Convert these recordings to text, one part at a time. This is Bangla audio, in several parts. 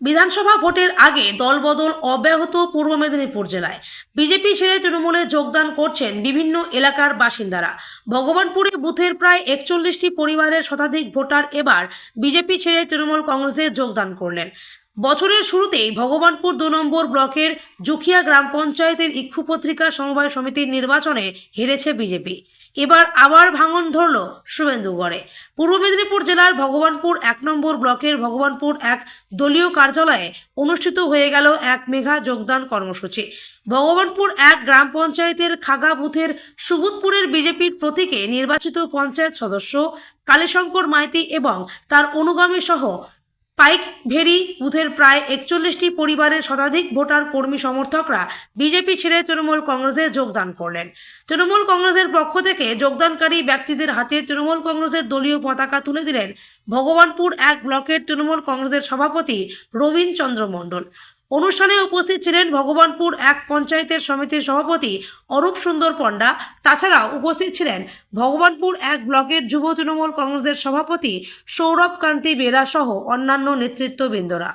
বিধানসভা ভোটের আগে দলবদল অব্যাহত পূর্ব মেদিনীপুর জেলায়। বিজেপি ছেড়ে তৃণমূলে যোগদান করছেন বিভিন্ন এলাকার বাসিন্দারা। ভগবানপুরে বুথের প্রায় একচল্লিশটি পরিবারের শতাধিক ভোটার এবার বিজেপি ছেড়ে তৃণমূল কংগ্রেসে যোগদান করলেন। বছরের শুরুতেই ভগবানপুর দু নম্বর ব্লকের জুখিয়া গ্রাম পঞ্চায়েতের ইক্ষু পত্রিকা সমবায় সমিতির নির্বাচনে হেরেছে বিজেপি। এবার আবার ভাঙন ধরল শুভেন্দুগড়ে। পূর্ব মেদিনীপুর জেলার ভগবানপুর এক নম্বর ব্লকের ভগবানপুর এক দলীয় কার্যালয়ে অনুষ্ঠিত হয়ে গেল এক মেঘা যোগদান কর্মসূচি। ভগবানপুর এক গ্রাম পঞ্চায়েতের খাগা বুথের সুবুদপুরের বিজেপির প্রতীকে নির্বাচিত পঞ্চায়েত সদস্য কালীশঙ্কর মাইতি এবং তার অনুগামী সহ পাইক ভেরি বুথের প্রায় একচল্লিশটি পরিবারের শতাধিক ভোটার কর্মী সমর্থকরা বিজেপি ছেড়ে তৃণমূল কংগ্রেসে যোগদান করলেন। তৃণমূল কংগ্রেসের পক্ষ থেকে যোগদানকারী ব্যক্তিদের হাতে তৃণমূল কংগ্রেসের দলীয় পতাকা তুলে দিলেন ভগবানপুর এক ব্লকের তৃণমূল কংগ্রেসের সভাপতি রবীন চন্দ্র মণ্ডল। অনুষ্ঠানে উপস্থিত ছিলেন ভগবানপুর এক পঞ্চায়েতের সমিতির সভাপতি অরূপ সুন্দর পণ্ডা। তাছাড়া উপস্থিত ছিলেন ভগবানপুর এক ব্লকের যুব তৃণমূল কংগ্রেসের সভাপতি সৌরভ কান্তি বেরা সহ অন্যান্য নেতৃত্ববৃন্দরা।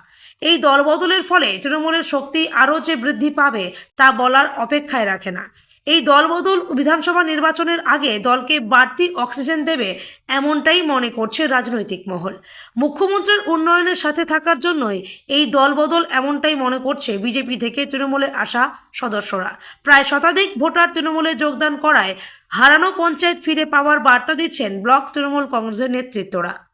এই দলবদলের ফলে তৃণমূলের শক্তি আরও যে বৃদ্ধি পাবে তা বলার অপেক্ষায় রাখে না। এই দলবদল বিধানসভা নির্বাচনের আগে দলকে বাড়তি অক্সিজেন দেবে এমনটাই মনে করছে রাজনৈতিক মহল। মুখ্যমন্ত্রীর উন্নয়নের সাথে থাকার জন্যই এই দলবদল এমনটাই মনে করছে বিজেপি থেকে তৃণমূলে আসা সদস্যরা। প্রায় শতাধিক ভোটার তৃণমূলে যোগদান করায় হারানো পঞ্চায়েত ফিরে পাওয়ার বার্তা দিচ্ছেন ব্লক তৃণমূল কংগ্রেসের নেতৃত্বরা।